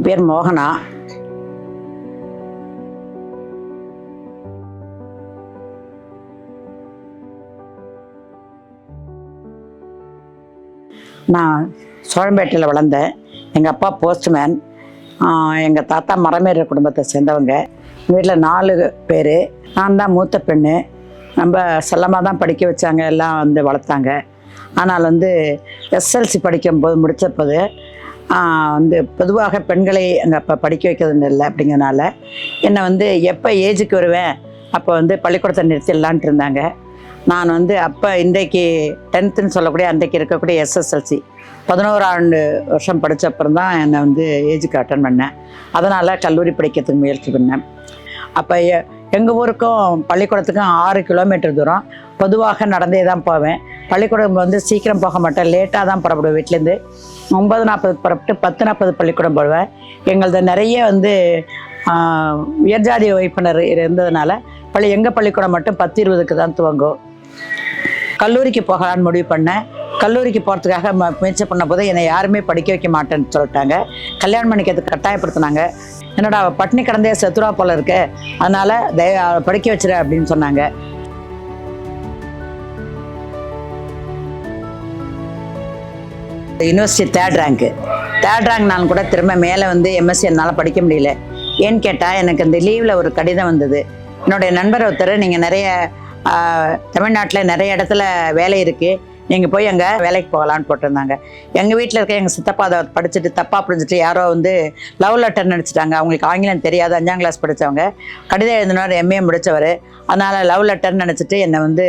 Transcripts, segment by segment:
என் பேர் மோகனா. நான் சோழம்பேட்டையில் வளர்ந்தேன். எங்கள் அப்பா போஸ்ட்மேன் எங்கள் தாத்தா மரமேற குடும்பத்தை சேர்ந்தவங்க. வீட்டில் நாலு பேர். நான் தான் மூத்த பெண்ணு. ரொம்ப செல்லமாக தான் படிக்க வச்சாங்க. எல்லாம் வந்து வளர்த்தாங்க. ஆனால் வந்து எஸ்எல்சி படிக்கும்போது முடித்தப்போது வந்து பொதுவாக பெண்களை அங்கே அப்போ படிக்க வைக்கிறது இல்லை அப்படிங்கிறனால என்னை வந்து எப்போ ஏஜுக்கு வருவேன் அப்போ வந்து பள்ளிக்கூடத்தை நிறுத்திடலான்ட்டு இருந்தாங்க. நான் வந்து அப்போ இன்றைக்கு டென்த்துன்னு சொல்லக்கூடிய அன்றைக்கு இருக்கக்கூடிய எஸ்எஸ்எல்சி பதினோரு ஆண்டு வருஷம் படிச்ச அப்புறம் தான் என்னை வந்து ஏஜுக்கு அட்டன் பண்ணேன். அதனால் கல்லூரி படிக்கிறதுக்கு முயற்சி பண்ணேன். அப்போ எங்கள் ஊருக்கும் பள்ளிக்கூடத்துக்கும் ஆறு கிலோமீட்டர் தூரம். பொதுவாக நடந்தே தான் போவேன். பள்ளிக்கூடம் வந்து சீக்கிரம் போக மாட்டேன். லேட்டாக தான் புறப்படுவேன் வீட்டிலேருந்து ஒன்பது நாற்பது புறப்பட்டு பத்து நாற்பது பள்ளிக்கூடம் போடுவேன். எங்களது நிறைய வந்து உயர்ஜாதி வைப்பினர் இருந்ததுனால பள்ளி எங்கள் பள்ளிக்கூடம் மட்டும் பத்து இருபதுக்கு தான் துவங்கும். கல்லூரிக்கு போகலான்னு முடிவு பண்ணேன். கல்லூரிக்கு போகிறதுக்காக ம முயற்சி பண்ண போது என்னை யாருமே படிக்க வைக்க மாட்டேன்னு சொல்லிட்டாங்க. கல்யாணம் பண்ணிக்கிறதுக்கு கட்டாயப்படுத்தினாங்க. என்னடா அவ பட்டினி கடந்தே செத்துரா போல இருக்கு. அதனால தய படிக்க வச்சிரு அப்படின்னு சொன்னாங்க. யூனிவர்சிட்டி தேர்ட் ரேங்க்கு தேர்ட் ரேங்க்னாலும் கூட திரும்ப மேலே வந்து எம்எஸ்சி என்னால் படிக்க முடியல. ஏன்னு கேட்டால் எனக்கு இந்த லீவில் ஒரு கடிதம் வந்தது. என்னுடைய நண்பர் ஒருத்தர் நீங்கள் நிறைய தமிழ்நாட்டில் நிறைய இடத்துல வேலை இருக்குது நீங்கள் போய் அங்கே வேலைக்கு போகலான்னு போட்டிருந்தாங்க. எங்கள் வீட்டில் இருக்க எங்கள் சித்தப்பா அதை படிச்சுட்டு தப்பாக புரிஞ்சுட்டு யாரோ வந்து லவ் லெட்டர் நினச்சிட்டாங்க அவங்களுக்கு ஆங்கிலம் தெரியாது அஞ்சாம் கிளாஸ் படித்தவங்க கடிதம் எழுதினவர் எம்ஏ முடித்தவர் அதனால் லவ் லெட்டர்னு நினச்சிட்டு என்னை வந்து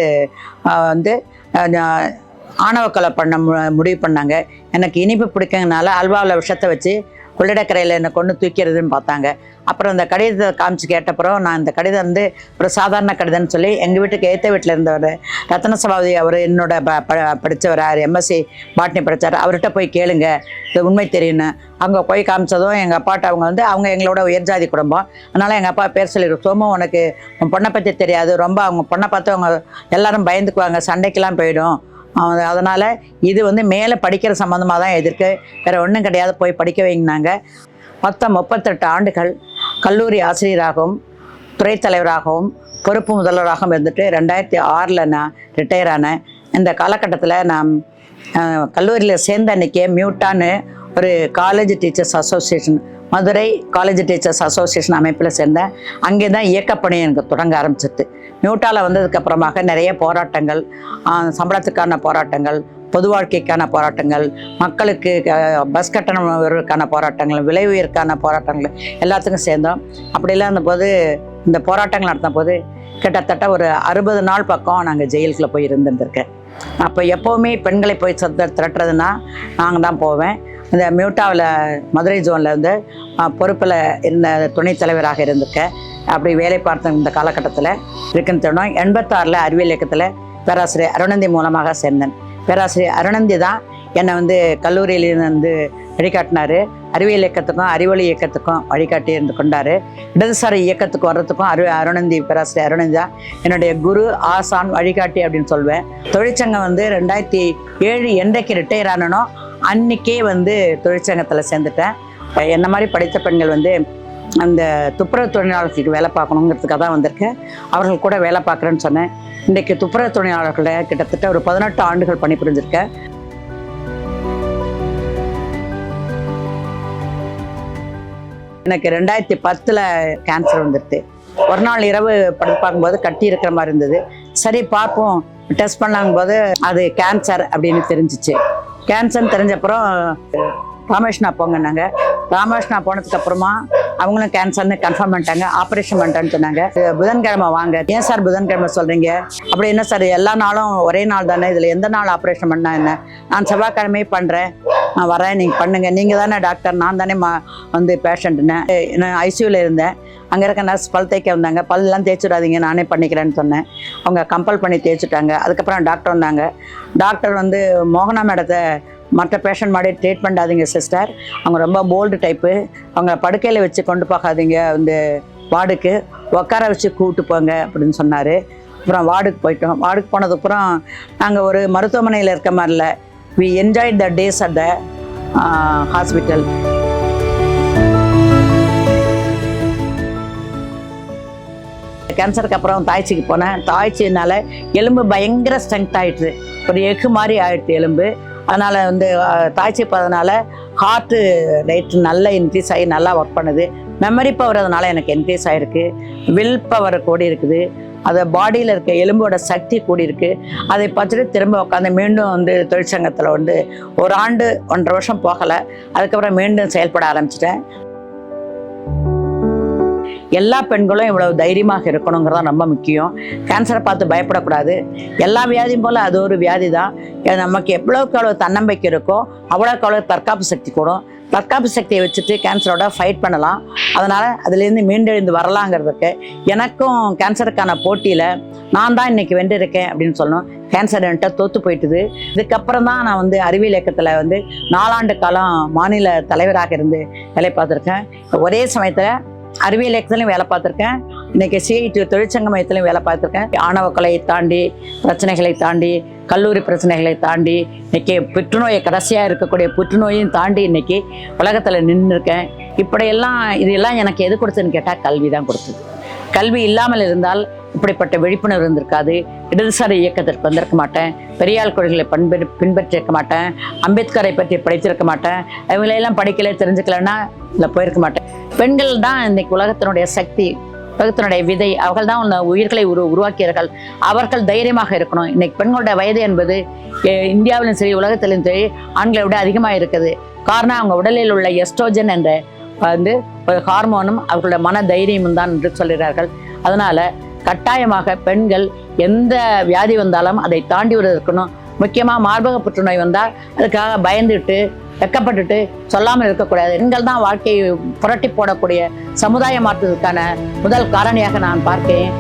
வந்து ஆணவக்கலை பண்ண மு- முடிவு பண்ணாங்க. எனக்கு இனிப்பு பிடிக்கங்கனால அல்வாவில் விஷத்தை வச்சு கொள்ளிடக்கரையில் என்னை கொண்டு தூக்கிறதுன்னு பார்த்தாங்க. அப்புறம் இந்த கடிதத்தை காமிச்சு கேட்டப்புறம் நான் இந்த கடிதம் வந்து ஒரு சாதாரண கடிதம்னு சொல்லி எங்கள் வீட்டுக்கு ஏற்ற வீட்டில் இருந்தவர் ரத்ன சபாபதி அவர் என்னோட ப ப- படிச்சவர் எம்எஸ்சி பாட்னி படித்தார் அவர்கிட்ட போய் கேளுங்க இது உண்மை தெரியும்னு. அங்கே போய் காமிச்சதும் எங்கள் அப்பாட்ட அவங்க வந்து அவங்க எங்களோட உயர்ஜாதி குடும்பம். அதனால் எங்கள் அப்பா பேர் சொல்லிடு சோமு உனக்கு உன் பொண்ணை பற்றி தெரியாது. ரொம்ப அவங்க பொண்ணை பார்த்து அவங்க எல்லாரும் பயந்துக்குவாங்க. சண்டைக்கெல்லாம் போயிடும். அதனால் இது வந்து மேலே படிக்கிற சம்மந்தமாக தான் எதிர்க்கு. வேறு ஒன்றும் கிடையாது போய் படிக்க வைங்கினாங்க மொத்தம் முப்பத்தெட்டு ஆண்டுகள் கல்லூரி ஆசிரியராகவும் துறைத்தலைவராகவும் பொறுப்பு முதல்வராகவும் இருந்துட்டு ரெண்டாயிரத்தி ஆறில் நான் ரிட்டையர் ஆனேன். இந்த காலகட்டத்தில் நான் கல்லூரியில் சேர்ந்த அன்றைக்கே மியூட்டான்னு ஒரு college teachers association Madurai college teachers association அமைப்பில் சேர்ந்தேன். அங்கே தான் இயக்கப்பணி எனக்கு தொடங்க ஆரம்பிச்சிது மியூட்டாவில் வந்ததுக்கு அப்புறமாக நிறைய போராட்டங்கள் சம்பளத்துக்கான போராட்டங்கள் பொது வாழ்க்கைக்கான போராட்டங்கள் மக்களுக்கு பஸ் கட்டணம் உயர்வுக்கான போராட்டங்கள் விலை உயர்வுக்கான போராட்டங்கள் எல்லாத்துக்கும் சேர்ந்தோம். அப்படிலாம் இருந்தபோது இந்த போராட்டங்கள் நடத்தின போது கிட்டத்தட்ட ஒரு அறுபது நாள் பக்கம் நாங்கள் ஜெயிலுக்குள்ளே போய் இருந்திருந்திருக்கேன். அப்போ எப்போவுமே பெண்களை போய் திரட்டுறதுன்னா நாங்கள் தான் போவேன். இந்த மியூட்டாவில் மதுரை ஜோனில் வந்து பொறுப்பில் இருந்த துணைத் தலைவராக இருந்திருக்கேன் அப்படி வேலை பார்த்த இந்த காலகட்டத்தில் இருக்குன்னு தோணும் எண்பத்தாறில் அறிவியல் இயக்கத்தில் பேராசிரியர் அருணந்தி மூலமாக சேர்ந்தேன். பேராசிரியர் அருணந்தி தான் என்னை வந்து கல்லூரியிலேருந்து வந்து வழிகாட்டினார். அறிவியல் இயக்கத்துக்கும் அறிவொளி இயக்கத்துக்கும் வழிகாட்டி இருந்து கொண்டார். இடதுசாரி இயக்கத்துக்கு வர்றதுக்கும் அரு அருணந்தி பேராசிரியர் அருணந்தி தான் என்னுடைய குரு ஆசான் வழிகாட்டி அப்படின்னு சொல்வேன். தொழிற்சங்கம் வந்து ரெண்டாயிரத்தி ஏழு என்றைக்கு ரிட்டையர் ஆனனோ அன்னைக்கே வந்து தொழிற்சங்கத்தில் சேர்ந்துட்டேன். என்ன மாதிரி படித்த பெண்கள் வந்து அந்த துப்புரவு தொழிலாளர்களுக்கு வேலை பார்க்கணுங்கிறதுக்காக தான் வந்திருக்கேன் அவர்கள் கூட வேலை பார்க்குறேன்னு சொன்னேன். இன்றைக்கி துப்புரவு தொழிலாளர்களை கிட்டத்தட்ட ஒரு பதினெட்டு ஆண்டுகள் பணிபுரிஞ்சிருக்கேன் எனக்கு ரெண்டாயிரத்தி பத்தில் கேன்சர் வந்துடுது ஒரு நாள் இரவு படுத்து பார்க்கும்போது கட்டி இருக்கிற மாதிரி இருந்தது. சரி பார்ப்போம். டெஸ்ட் பண்ணாங்க போது அது கேன்சர் அப்படின்னு தெரிஞ்சிச்சு. கேன்சர்னு தெரிஞ்சப்புறம் ராமேஷ்னா போங்கன்னாங்க ராமேஷ்னா போனதுக்கு அப்புறமா அவங்களும் கேன்சர்னு கன்ஃபார்ம் பண்ணிட்டாங்க. ஆப்ரேஷன் பண்ணிட்டேன்னு சொன்னாங்க. புதன்கிழமை வாங்க. ஏன் சார் புதன்கிழமை சொல்கிறீங்க அப்படி என்ன சார்? எல்லா நாளும் ஒரே நாள் தானே? இதில் எந்த நாள் ஆப்ரேஷன் பண்ணா என்ன? நான் செவ்வாய்க்கிழமையே பண்ணுறேன் நான் வரேன். நீங்கள் பண்ணுங்கள் நீங்கள் தானே டாக்டர் நான் தானே மா வந்து பேஷண்ட்டுன்னு நான் ஐசியூவில் இருந்தேன். அங்கே இருக்க நர்ஸ் பல் தேய்க்க வந்தாங்க. பல்லாம் தேய்ச்சிடாதீங்க நானே பண்ணிக்கிறேன்னு சொன்னேன். அவங்க கம்பல் பண்ணி தேய்ச்சிட்டாங்க. அதுக்கப்புறம் டாக்டர் வந்தாங்க. டாக்டர் வந்து மோகனா மேடத்தை மற்ற பேஷண்ட் மாதிரி ட்ரீட் பண்ணாதீங்க சிஸ்டர் அவங்க ரொம்ப போல்டு டைப்பு அவங்க படுக்கையில் வச்சு கொண்டு போகாதீங்க வந்து வார்டுக்கு. உட்கார வச்சு கூப்பிட்டு போங்க அப்படின்னு சொன்னார். அப்புறம் வார்டுக்கு போயிட்டோம். வார்டுக்கு போனதுக்கப்புறம் நாங்கள் ஒரு மருத்துவமனையில் இருக்க மாதிரில we enjoy the days at the hospital கேன்சருக்கு அப்புறம் தாய்ச்சிக்கு போனேன். தாய்ச்சினால எலும்பு பயங்கர ஸ்ட்ரென்த் ஆயிடுது ஒரு எஃகு மாதிரி ஆயிடுது எலும்பு. அதனால் வந்து தாய்ச்சி போகிறதுனால ஹார்ட்டு ரேட் நல்லா இன்க்ரீஸ் ஆகி நல்லா ஒர்க் பண்ணுது. மெமரி பவர் அதனால் எனக்கு இன்க்ரீஸ் ஆகிருக்கு வில் பவர் கூடி இருக்குது. அதை பாடியில் இருக்க எலும்போட சக்தி கூடி இருக்குது அதை பார்த்துட்டு திரும்ப உட்காந்து மீண்டும் வந்து தொழிற்சங்கத்தில் வந்து ஒரு ஆண்டு ஒன்றரை வருஷம் போகலை. அதுக்கப்புறம் மீண்டும் செயல்பட ஆரம்பிச்சிட்டேன். எல்லா பெண்களும் இவ்வளவு தைரியமாக இருக்கணுங்கிறது ரொம்ப முக்கியம். கேன்சரை பார்த்து பயப்படக்கூடாது. எல்லா வியாதியும் போல் அது ஒரு வியாதி தான் நமக்கு எவ்வளோக்கு அவ்வளோ தன்னம்பிக்கை இருக்கோ அவ்வளோக்கு அவ்வளோ தற்காப்பு சக்தி கூடும். தற்காப்பு சக்தியை வச்சுட்டு கேன்சரோட ஃபைட் பண்ணலாம். அதனால் அதுலேருந்து மீண்டெழுந்து வரலாங்கிறதுக்கு எனக்கும் கேன்சருக்கான போட்டியில் நான் தான் இன்னைக்கு வென்றிருக்கேன் அப்படின்னு சொல்லணும். கேன்சர் என்கிட்ட தோத்து போயிட்டுது. இதுக்கப்புறம் தான் நான் வந்து அறிவியல் இயக்கத்தில் வந்து நாலாண்டு காலம் மாநில தலைவராக இருந்து வேலை பார்த்துருக்கேன். ஒரே சமயத்தில் அறிவியல் இயக்கத்துலையும் வேலை பார்த்துருக்கேன். இன்னைக்கு சிஐடி தொழிற்சங்க மையத்திலையும் வேலை பார்த்துருக்கேன். ஆணவ கொலையை தாண்டி பிரச்சனைகளை தாண்டி கல்லூரி பிரச்சனைகளை தாண்டி இன்னைக்கு புற்றுநோயை கடைசியாக இருக்கக்கூடிய புற்றுநோயையும் தாண்டி இன்னைக்கு உலகத்தில் நின்று இருக்கேன் இப்படியெல்லாம் இதெல்லாம் எனக்கு எது கொடுத்ததுன்னு கேட்டால் கல்வி தான் கொடுத்தது. கல்வி இல்லாமல் இருந்தால் இப்படிப்பட்ட விழிப்புணர்வு இருந்திருக்காது. இடதுசாரி இயக்கத்திற்கு வந்திருக்க மாட்டேன். பெரியாள் கொள்கைகளை பண்பெ பின்பற்றிருக்க மாட்டேன். அம்பேத்கரை பற்றி படிச்சிருக்க மாட்டேன். இவங்களையெல்லாம் படிக்கல தெரிஞ்சுக்கலன்னா இல்லை போயிருக்க மாட்டேன். பெண்கள் தான் இன்னைக்கு உலகத்தினுடைய சக்தி உலகத்தினுடைய விதை. அவர்கள் தான் உள்ள உயிர்களை உரு உருவாக்கியவர்கள். அவர்கள் தைரியமாக இருக்கணும். இன்னைக்கு பெண்களுடைய வயது என்பது இந்தியாவிலும் சரி உலகத்திலும் சரி ஆண்களை விட அதிகமாக இருக்குது. காரணம் அவங்க உடலில் உள்ள எஸ்ட்ரோஜன் என்ற வந்து ஒரு ஹார்மோனும் அவர்களுடைய மன தைரியமும் தான் என்று சொல்கிறார்கள். அதனால் கட்டாயமாக பெண்கள் எந்த வியாதி வந்தாலும் அதை தாண்டி இருக்கணும் முக்கியமாக மார்பக புற்றுநோய் வந்தால் அதுக்காக பயந்துட்டு வெக்கப்பட்டுட்டு சொல்லாமல் இருக்கக்கூடாது. பெண்கள் தான் வாழ்க்கையை புரட்டி போடக்கூடிய சமுதாய மாற்றத்துக்கான முதல் காரணியாக நான் பார்க்கிறேன்.